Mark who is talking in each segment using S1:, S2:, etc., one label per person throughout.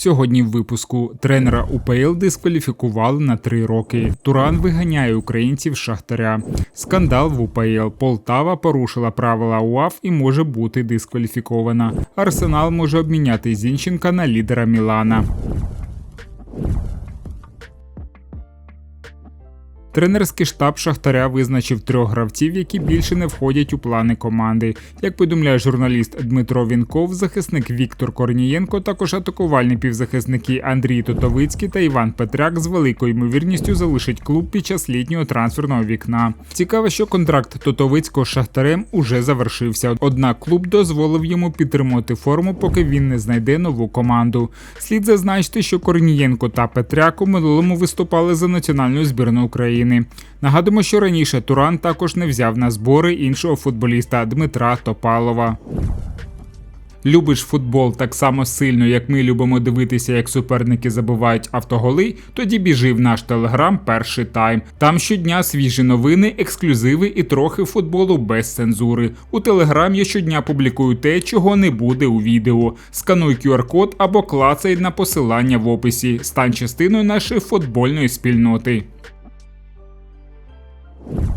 S1: Сьогодні в випуску тренера УПЛ дискваліфікували на три роки. Туран виганяє українців шахтаря. Скандал в УПЛ. Полтава порушила правила УАФ і може бути дискваліфікована. Арсенал може обміняти Зінченка на лідера Мілана. Тренерський штаб Шахтаря визначив трьох гравців, які більше не входять у плани команди. Як повідомляє журналіст Дмитро Вінков, захисник Віктор Корнієнко, також атакувальні півзахисники Андрій Тотовицький та Іван Петряк з великою ймовірністю залишать клуб під час літнього трансферного вікна. Цікаво, що контракт Тотовицького з Шахтарем уже завершився. Однак клуб дозволив йому підтримувати форму, поки він не знайде нову команду. Слід зазначити, що Корнієнко та Петряк у минулому виступали за національну збірну України. України. Нагадуємо, що раніше Туран також не взяв на збори іншого футболіста Дмитра Топалова. Любиш футбол так само сильно, як ми любимо дивитися, як суперники забувають автоголи. Тоді біжи в наш телеграм перший тайм. Там щодня свіжі новини, ексклюзиви і трохи футболу без цензури. У телеграм я щодня публікую те, чого не буде у відео. Скануй QR-код або клацай на посилання в описі. Стань частиною нашої футбольної спільноти.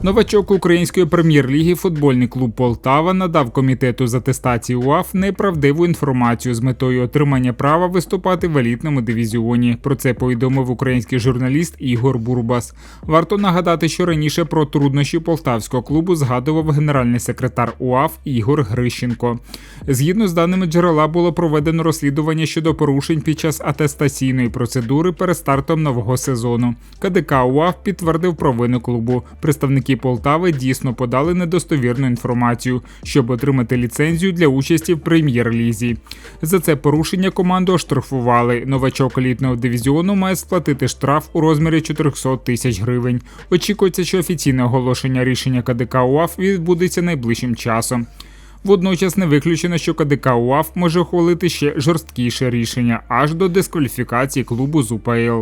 S1: Новачок української прем'єр-ліги футбольний клуб Полтава надав комітету з атестації УАФ неправдиву інформацію з метою отримання права виступати в елітному дивізіоні. Про це повідомив український журналіст Ігор Бурбас. Варто нагадати, що раніше про труднощі полтавського клубу згадував генеральний секретар УАФ Ігор Грищенко. Згідно з даними джерела, було проведено розслідування щодо порушень під час атестаційної процедури перед стартом нового сезону. КДК УАФ підтвердив провину клубу представники Полтави дійсно подали недостовірну інформацію, щоб отримати ліцензію для участі в прем'єр-лізі. За це порушення команду оштрафували. Новачок елітного дивізіону має сплатити штраф у розмірі 400 тисяч гривень. Очікується, що офіційне оголошення рішення КДК УАФ відбудеться найближчим часом. Водночас не виключено, що КДК УАФ може ухвалити ще жорсткіше рішення аж до дискваліфікації клубу з УПЛ.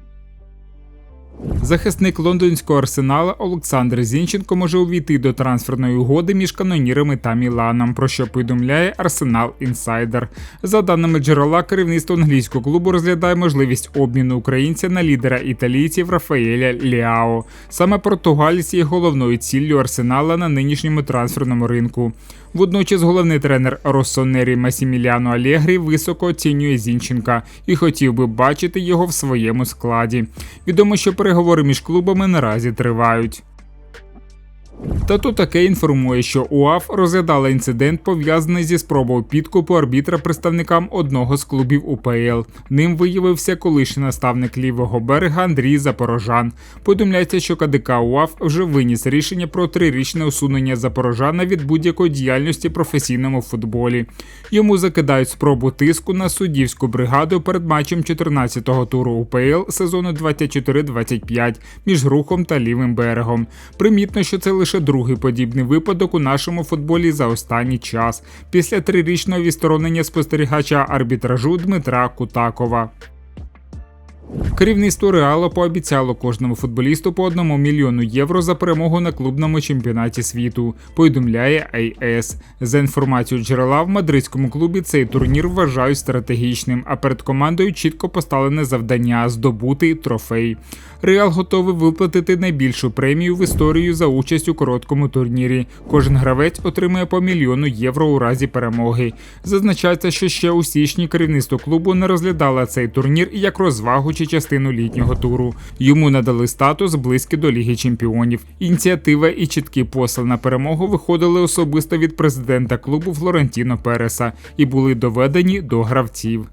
S1: Захисник лондонського арсенала Олександр Зінченко може увійти до трансферної угоди між канонірами та Міланом, про що повідомляє Арсенал Інсайдер. За даними джерела, керівництво англійського клубу розглядає можливість обміну українця на лідера італійців Рафаеля Ліао. Саме португалець є головною ціллю арсенала на нинішньому трансферному ринку. Водночас головний тренер Росонері Масіміліано Алєгрі високо оцінює Зінченка і хотів би бачити його в своєму складі. Відомо, що переговори між клубами наразі тривають. Тато таке інформує, що УАФ розглядала інцидент, пов'язаний зі спробою підкупу арбітра представникам одного з клубів УПЛ. Ним виявився колишній наставник лівого берега Андрій Запорожан. Повідомляється, що КДК УАФ вже виніс рішення про трирічне усунення Запорожана від будь-якої діяльності в професійному футболі. Йому закидають спробу тиску на суддівську бригаду перед матчем 14-го туру УПЛ сезону 24-25 між рухом та лівим берегом. Примітно, що це лише лише другий подібний випадок у нашому футболі за останній час після трирічного відсторонення спостерігача арбітражу Дмитра Кутакова. Керівництво Реала пообіцяло кожному футболісту по одному мільйону євро за перемогу на клубному чемпіонаті світу. Повідомляє AS. За інформацією джерела в мадридському клубі цей турнір вважають стратегічним, а перед командою чітко поставлене завдання здобути трофей. Реал готовий виплатити найбільшу премію в історію за участь у короткому турнірі. Кожен гравець отримує по мільйону євро у разі перемоги. Зазначається, що ще у січні керівництво клубу не розглядало цей турнір як розвагу чи частину літнього туру. Йому надали статус близькі до Ліги Чемпіонів. Ініціатива і чіткий посил на перемогу виходили особисто від президента клубу Флорентіно Переса і були доведені до гравців.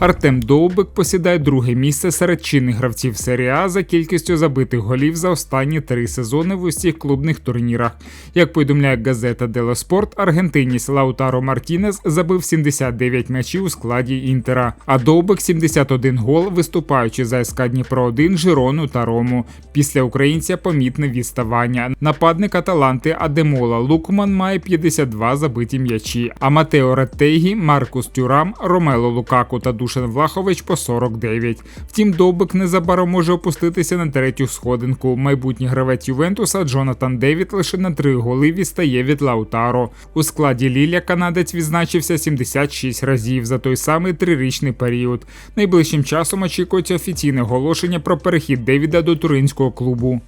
S1: Артем Довбик посідає друге місце серед чинних гравців серії А за кількістю забитих голів за останні три сезони в усіх клубних турнірах. Як повідомляє газета Дело Спорт, аргентиніс Лаутаро Мартінес забив 79 м'ячів у складі Інтера, а Довбик 71 гол, виступаючи за СК Дніпро 1 Жирону та Рому. Після українця помітне відставання. Нападник Аталанти Адемола Лукман має 52 забиті м'ячі, а Матео Реттейгі, Маркус Тюрам, Ромело Лукаку та Душан Влахович по 49. Втім, Довбик незабаром може опуститися на третю сходинку. Майбутній гравець Ювентуса Джонатан Девід лише на три голи відстає від Лаутаро. У складі Ліля канадець відзначився 76 разів за той самий трирічний період. Найближчим часом очікується офіційне оголошення про перехід Девіда до туринського клубу.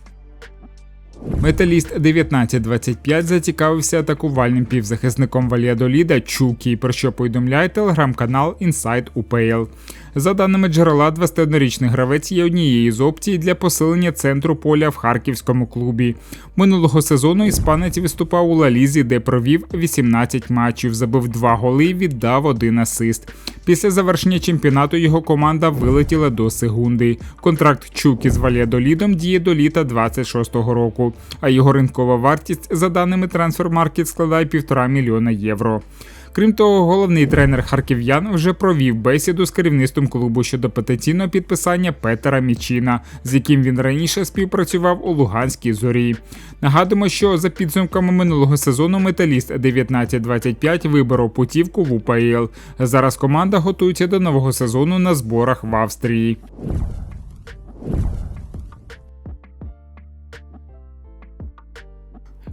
S1: Металіст 1925 зацікавився атакувальним півзахисником Валіадоліда Чукі, про що повідомляє телеграм-канал Inside UPL. За даними джерела, 21-річний гравець є однією з опцій для посилення центру поля в харківському клубі. Минулого сезону іспанець виступав у Лалізі, де провів 18 матчів, забив 2 голи і віддав один асист. Після завершення чемпіонату його команда вилетіла до Сегунди. Контракт Чукі з Вальядолідом діє до літа 26-го року, а його ринкова вартість, за даними Transfermarkt, складає півтора мільйона євро. Крім того, головний тренер харків'ян вже провів бесіду з керівництвом клубу щодо потенційного підписання Петера Мічіна, з яким він раніше співпрацював у Луганській зорі. Нагадуємо, що за підсумками минулого сезону металіст 1925 виборов путівку в УПЛ. Зараз команда готується до нового сезону на зборах в Австрії.